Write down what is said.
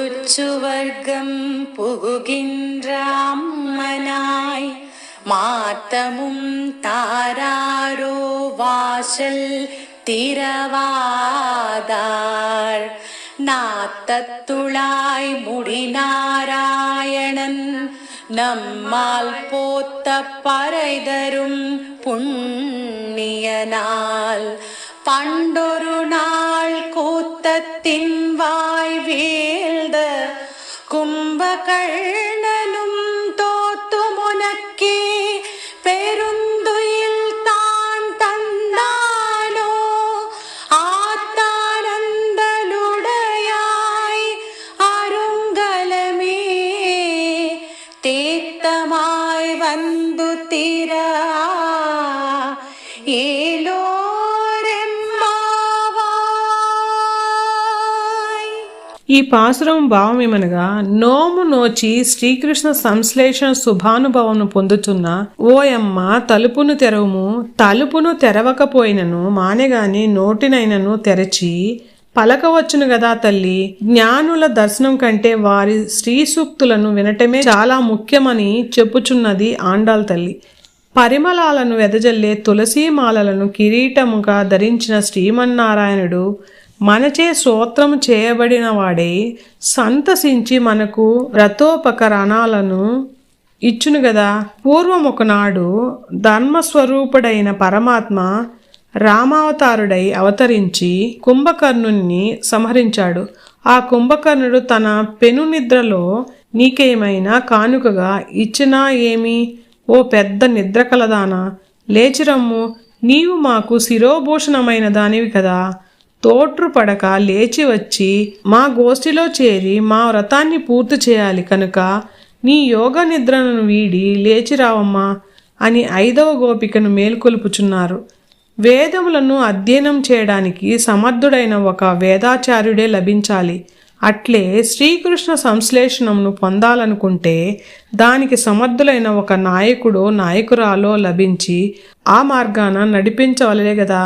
നോത്തുച്ചുവർഗം പുകുകിൻറാമനായി മാത്തമും താരാരോ വാശൽ തിരവാതാർ நாத்தத்துளாய் முடிநாராயணன் நம்மால் போத்த பறைதரும் புண்ணியனால் பண்டொரு நாள் கூத்தத்தின் வாய் வீழ்ந்த கும்பகர்ணனும் தோத்து முனக்கே பெருந்துயில் தான் தந்தானோ ஆத்தானந்தலுடையாய் அருங்கலமே தேத்தமாய் வந்து திரா ఈ పాసురం భావమేమనగా నోము నోచి శ్రీకృష్ణ సంశ్లేషణ శుభానుభవమును పొందుతున్న ఓయమ్మ తలుపును తెరవము తలుపును తెరవకపోయినను మానేగాని నోటినైనను తెరచి పలకవచ్చును గదా తల్లి జ్ఞానుల దర్శనం కంటే వారి శ్రీ సూక్తులను వినటమే చాలా ముఖ్యమని చెప్పుచున్నది ఆండాల్ తల్లి. పరిమళాలను వెదజల్లే తులసీమాలలను కిరీటముగా ధరించిన శ్రీమన్నారాయణుడు మనచే సూత్రము చేయబడిన వాడే సంతసించి మనకు వ్రతోపకరణాలను ఇచ్చును గదా. పూర్వం ఒకనాడు ధర్మస్వరూపుడైన పరమాత్మ రామావతారుడై అవతరించి కుంభకర్ణుణ్ణి సంహరించాడు. ఆ కుంభకర్ణుడు తన పెను నిద్రలో నీకేమైనా కానుకగా ఇచ్చినా ఏమి? ఓ పెద్ద నిద్ర కలదానా? లేచిరమ్ము నీవు మాకు శిరోభూషణమైన దానివి కదా. తోట్రు పడక లేచి వచ్చి మా గోష్ఠిలో చేరి మా వ్రతాన్ని పూర్తి చేయాలి కనుక నీ యోగ నిద్రను వీడి లేచిరావమ్మా అని ఐదవ గోపికను మేల్కొల్పుచున్నారు. వేదములను అధ్యయనం చేయడానికి సమర్థుడైన ఒక వేదాచార్యుడే లభించాలి. అట్లే శ్రీకృష్ణ సంశ్లేషణమును పొందాలనుకుంటే దానికి సమర్థులైన ఒక నాయకుడో నాయకురాలో లభించి ఆ మార్గాన నడిపించవలే కదా